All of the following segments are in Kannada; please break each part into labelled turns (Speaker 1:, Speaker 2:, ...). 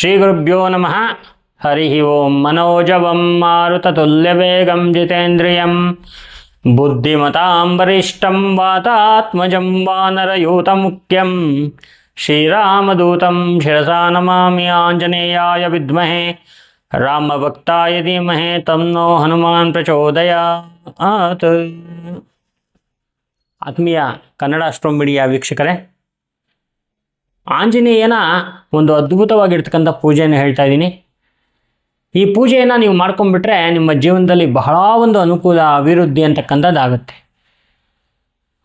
Speaker 1: ಶ್ರೀಗುರುಭ್ಯೋ ನಮಃ ಹರಿ ಓಂ ಮನೋಜವಂ ಮಾರುತತುಲ್ಯವೇಗಂ ಜಿತೇಂದ್ರಿಯಂ ಬುದ್ಧಿಮತಾಂ ವರಿಷ್ಠಂ ವಾತಾತ್ಮಜಂ ವಾನರಯೂತಮುಖ್ಯಂ ಶ್ರೀರಾಮದೂತಂ ಶಿರಸಾ ನಮಾಮಿ ಆಂಜನೇಯಾಯ ವಿದ್ಮಹೆ ರಾಮಭಕ್ತಾಯ ಧೀಮಹಿ ತನ್ನೋ ಹನುಮಾನ್ ಪ್ರಚೋದಯಾತ್ ಆತ್ಮೀಯ ಕನ್ನಡ ಅಸ್ಟ್ರೋ ಮೀಡಿಯಾ ವೀಕ್ಷಕರೇ ಆಂಜನೇಯನ ಒಂದು ಅದ್ಭುತವಾಗಿರ್ತಕ್ಕಂಥ ಪೂಜೆಯನ್ನು ಹೇಳ್ತಾ ಇದ್ದೀನಿ. ಈ ಪೂಜೆಯನ್ನು ನೀವು ಮಾಡ್ಕೊಂಡ್ಬಿಟ್ರೆ ನಿಮ್ಮ ಜೀವನದಲ್ಲಿ ಬಹಳ ಒಂದು ಅನುಕೂಲ, ಅಭಿವೃದ್ಧಿ ಅಂತಕ್ಕಂಥದ್ದಾಗುತ್ತೆ.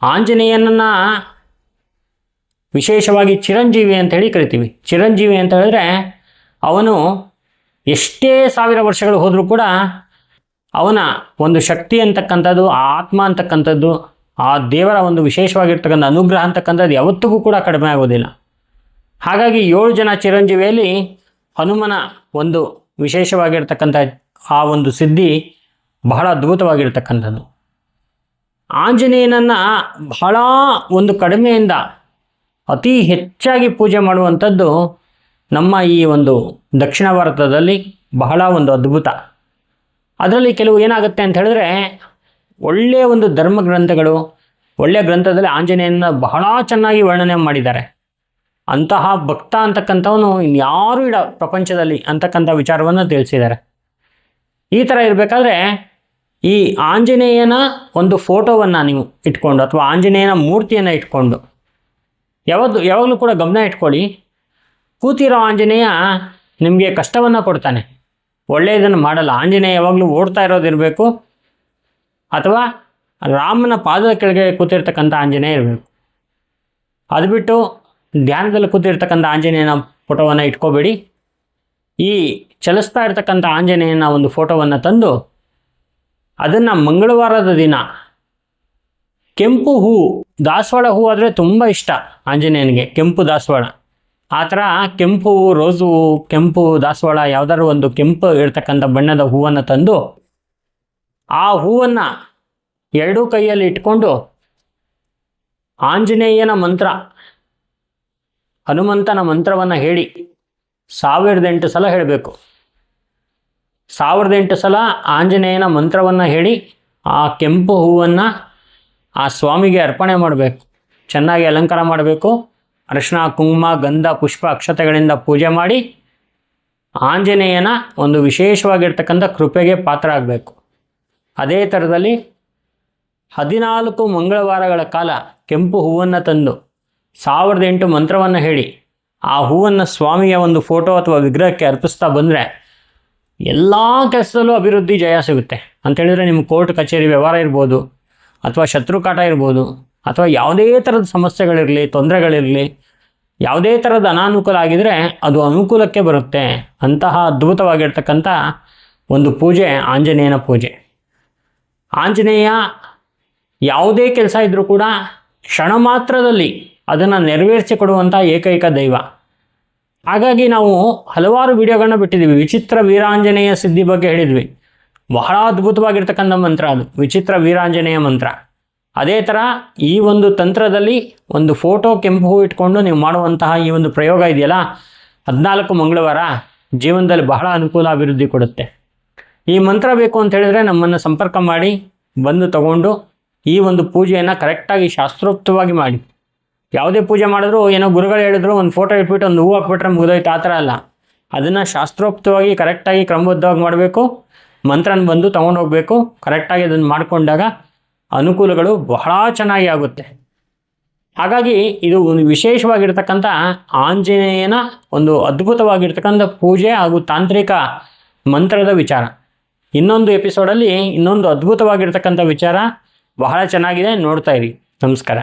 Speaker 1: ಆಂಜನೇಯನನ್ನು ವಿಶೇಷವಾಗಿ ಚಿರಂಜೀವಿ ಅಂತ ಹೇಳಿ ಕರಿತೀವಿ. ಚಿರಂಜೀವಿ ಅಂತ ಹೇಳಿದ್ರೆ ಅವನು ಎಷ್ಟೇ ಸಾವಿರ ವರ್ಷಗಳು ಹೋದರೂ ಕೂಡ ಅವನ ಒಂದು ಶಕ್ತಿ ಅಂತಕ್ಕಂಥದ್ದು ಆ ಆತ್ಮ ಅಂತಕ್ಕಂಥದ್ದು, ಆ ದೇವರ ಒಂದು ವಿಶೇಷವಾಗಿರ್ತಕ್ಕಂಥ ಅನುಗ್ರಹ ಅಂತಕ್ಕಂಥದ್ದು ಯಾವತ್ತಿಗೂ ಕೂಡ ಕಡಿಮೆ ಆಗೋದಿಲ್ಲ. ಹಾಗಾಗಿ ಏಳು ಜನ ಚಿರಂಜೀವಿಯಲ್ಲಿ ಹನುಮನ ಒಂದು ವಿಶೇಷವಾಗಿರ್ತಕ್ಕಂಥ ಆ ಒಂದು ಸಿದ್ಧಿ ಬಹಳ ಅದ್ಭುತವಾಗಿರ್ತಕ್ಕಂಥದ್ದು. ಆಂಜನೇಯನನ್ನು ಬಹಳ ಒಂದು ಕಡಿಮೆಯಿಂದ ಅತಿ ಹೆಚ್ಚಾಗಿ ಪೂಜೆ ಮಾಡುವಂಥದ್ದು ನಮ್ಮ ಈ ಒಂದು ದಕ್ಷಿಣ ಭಾರತದಲ್ಲಿ ಬಹಳ ಒಂದು ಅದ್ಭುತ. ಅದರಲ್ಲಿ ಕೆಲವು ಏನಾಗುತ್ತೆ ಅಂತ ಹೇಳಿದ್ರೆ ಒಳ್ಳೆಯ ಒಂದು ಧರ್ಮ ಗ್ರಂಥಗಳು, ಒಳ್ಳೆಯ ಗ್ರಂಥದಲ್ಲಿ ಆಂಜನೇಯನ ಬಹಳ ಚೆನ್ನಾಗಿ ವರ್ಣನೆ ಮಾಡಿದ್ದಾರೆ. ಅಂತಹ ಭಕ್ತ ಅಂತಕ್ಕಂಥವನು ಇನ್ಯಾರೂ ಇಡ ಪ್ರಪಂಚದಲ್ಲಿ ಅಂತಕ್ಕಂಥ ವಿಚಾರವನ್ನು ತಿಳಿಸಿದ್ದಾರೆ. ಈ ಥರ ಇರಬೇಕಾದ್ರೆ ಈ ಆಂಜನೇಯನ ಒಂದು ಫೋಟೋವನ್ನು ನೀವು ಇಟ್ಕೊಂಡು ಅಥವಾ ಆಂಜನೇಯನ ಮೂರ್ತಿಯನ್ನು ಇಟ್ಕೊಂಡು ಯಾವತ್ತು ಯಾವಾಗಲೂ ಕೂಡ ಗಮನ ಇಟ್ಕೊಳ್ಳಿ. ಕೂತಿರೋ ಆಂಜನೇಯ ನಿಮಗೆ ಕಷ್ಟವನ್ನು ಕೊಡ್ತಾನೆ. ಒಳ್ಳೆಯದನ್ನು ಮಾಡಲ್ಲ. ಆಂಜನೇಯ ಯಾವಾಗಲೂ ಓಡ್ತಾ ಇರೋದಿರಬೇಕು ಅಥವಾ ರಾಮನ ಪಾದದ ಕೆಳಗೆ ಕೂತಿರ್ತಕ್ಕಂಥ ಆಂಜನೇಯ ಇರಬೇಕು. ಅದು ಬಿಟ್ಟು ಧ್ಯಾನದಲ್ಲಿ ಕೂತಿರ್ತಕ್ಕಂಥ ಆಂಜನೇಯನ ಫೋಟೋವನ್ನು ಇಟ್ಕೋಬೇಡಿ. ಈ ಚಲಿಸ್ತಾ ಇರ್ತಕ್ಕಂಥ ಆಂಜನೇಯನ ಒಂದು ಫೋಟೋವನ್ನು ತಂದು ಅದನ್ನು ಮಂಗಳವಾರದ ದಿನ ಕೆಂಪು ಹೂ, ದಾಸವಾಳ ಹೂ ಆದರೆ ತುಂಬ ಇಷ್ಟ ಆಂಜನೇಯನಿಗೆ, ಕೆಂಪು ದಾಸವಾಳ. ಆ ಥರ ಕೆಂಪು ರೋಸ್ ಹೂ, ಕೆಂಪು ದಾಸವಾಳ ಯಾವುದಾದ್ರು ಒಂದು ಕೆಂಪು ಇರ್ತಕ್ಕಂಥ ಬಣ್ಣದ ಹೂವನ್ನು ತಂದು ಆ ಹೂವನ್ನು ಎರಡೂ ಕೈಯಲ್ಲಿ ಇಟ್ಕೊಂಡು ಆಂಜನೇಯನ ಮಂತ್ರ ಹನುಮಂತನ ಮಂತ್ರವನ್ನು ಹೇಳಿ ಸಾವಿರದ ಎಂಟು ಸಲ ಹೇಳಬೇಕು. ಸಾವಿರದ ಎಂಟು ಸಲ ಆಂಜನೇಯನ ಮಂತ್ರವನ್ನು ಹೇಳಿ ಆ ಕೆಂಪು ಹೂವನ್ನು ಆ ಸ್ವಾಮಿಗೆ ಅರ್ಪಣೆ ಮಾಡಬೇಕು. ಚೆನ್ನಾಗಿ ಅಲಂಕಾರ ಮಾಡಬೇಕು. ಅರಿಶಿಣ, ಕುಂಕುಮ, ಗಂಧ, ಪುಷ್ಪ ಅಕ್ಷತೆಗಳಿಂದ ಪೂಜೆ ಮಾಡಿ ಆಂಜನೇಯನ ಒಂದು ವಿಶೇಷವಾಗಿರ್ತಕ್ಕಂಥ ಕೃಪೆಗೆ ಪಾತ್ರ ಆಗಬೇಕು. ಅದೇ ಥರದಲ್ಲಿ ಹದಿನಾಲ್ಕು ಮಂಗಳವಾರಗಳ ಕಾಲ ಕೆಂಪು ಹೂವನ್ನು ತಂದು ಸಾವಿರದ ಎಂಟು ಮಂತ್ರವನ್ನು ಹೇಳಿ, ಆ ಹೂವನ್ನು ಸ್ವಾಮಿಯ ಒಂದು ಫೋಟೋ ಅಥವಾ ವಿಗ್ರಹಕ್ಕೆ ಅರ್ಪಿಸ್ತಾ ಬಂದರೆ ಎಲ್ಲ ಕೆಲಸದಲ್ಲೂ ಅಭಿವೃದ್ಧಿ ಜಯ ಸಿಗುತ್ತೆ. ಅಂತೇಳಿದರೆ ನಿಮ್ಮ ಕೋರ್ಟ್ ಕಚೇರಿ ವ್ಯವಹಾರ ಇರ್ಬೋದು, ಅಥವಾ ಶತ್ರುಕಾಟ ಇರ್ಬೋದು, ಅಥವಾ ಯಾವುದೇ ಥರದ ಸಮಸ್ಯೆಗಳಿರಲಿ, ತೊಂದರೆಗಳಿರಲಿ, ಯಾವುದೇ ಥರದ ಅನಾನುಕೂಲ ಆಗಿದರೆ ಅದು ಅನುಕೂಲಕ್ಕೆ ಬರುತ್ತೆ ಅಂತಹ ಅದ್ಭುತವಾಗಿರ್ತಕ್ಕಂಥ ಒಂದು ಪೂಜೆ ಆಂಜನೇಯನ ಪೂಜೆ. ಆಂಜನೇಯ ಯಾವುದೇ ಕೆಲಸ ಇದ್ದರೂ ಕೂಡ ಕ್ಷಣ ಮಾತ್ರದಲ್ಲಿ ಅದನ್ನು ನೆರವೇರಿಸಿಕೊಡುವಂಥ ಏಕೈಕ ದೈವ. ಹಾಗಾಗಿ ನಾವು ಹಲವಾರು ವಿಡಿಯೋಗಳನ್ನ ಬಿಟ್ಟಿದ್ದೀವಿ. ವಿಚಿತ್ರ ವೀರಾಂಜನೇಯ ಸಿದ್ಧಿ ಬಗ್ಗೆ ಹೇಳಿದ್ವಿ. ಬಹಳ ಅದ್ಭುತವಾಗಿರ್ತಕ್ಕಂಥ ಮಂತ್ರ ಅದು. ವಿಚಿತ್ರ ವೀರಾಂಜನೇಯ ಮಂತ್ರ. ಅದೇ ಥರ ಈ ಒಂದು ತಂತ್ರದಲ್ಲಿ ಒಂದು ಫೋಟೋ ಕೆಂಪು ಹೂ ಇಟ್ಕೊಂಡು ನೀವು ಮಾಡುವಂತಹ ಈ ಒಂದು ಪ್ರಯೋಗ ಇದೆಯಲ್ಲ, ಹದಿನಾಲ್ಕು ಮಂಗಳವಾರ ಜೀವನದಲ್ಲಿ ಬಹಳ ಅನುಕೂಲ ಅಭಿವೃದ್ಧಿ ಕೊಡುತ್ತೆ. ಈ ಮಂತ್ರ ಬೇಕು ಅಂತ ಹೇಳಿದರೆ ನಮ್ಮನ್ನು ಸಂಪರ್ಕ ಮಾಡಿ, ಬಂದು ತಗೊಂಡು ಈ ಒಂದು ಪೂಜೆಯನ್ನು ಕರೆಕ್ಟಾಗಿ ಶಾಸ್ತ್ರೋಕ್ತವಾಗಿ ಮಾಡಿ. ಯಾವುದೇ ಪೂಜೆ ಮಾಡಿದ್ರು ಏನೋ ಗುರುಗಳು ಹೇಳಿದ್ರು, ಒಂದು ಫೋಟೋ ಇಟ್ಬಿಟ್ಟು ಒಂದು ಹೂ ಹಾಕ್ಬಿಟ್ರೆ ಮುಗಿದೋಯ್ತು, ಆ ಥರ ಅಲ್ಲ. ಅದನ್ನು ಶಾಸ್ತ್ರೋಕ್ತವಾಗಿ ಕರೆಕ್ಟಾಗಿ ಕ್ರಮಬದ್ಧವಾಗಿ ಮಾಡಬೇಕು, ಮಂತ್ರನ ಬಂದು ತೊಗೊಂಡು ಹೋಗಬೇಕು ಕರೆಕ್ಟಾಗಿ ಅದನ್ನು ಮಾಡಿಕೊಂಡಾಗ ಅನುಕೂಲಗಳು ಬಹಳ ಚೆನ್ನಾಗಿ ಆಗುತ್ತೆ. ಹಾಗಾಗಿ ಇದು ಒಂದು ವಿಶೇಷವಾಗಿರ್ತಕ್ಕಂಥ ಆಂಜನೇಯನ ಒಂದು ಅದ್ಭುತವಾಗಿರ್ತಕ್ಕಂಥ ಪೂಜೆ ಹಾಗೂ ತಾಂತ್ರಿಕ ಮಂತ್ರದ ವಿಚಾರ. ಇನ್ನೊಂದು ಎಪಿಸೋಡಲ್ಲಿ ಇನ್ನೊಂದು ಅದ್ಭುತವಾಗಿರ್ತಕ್ಕಂಥ ವಿಚಾರ ಬಹಳ ಚೆನ್ನಾಗಿದೆ, ನೋಡ್ತಾ ಇರಿ. ನಮಸ್ಕಾರ.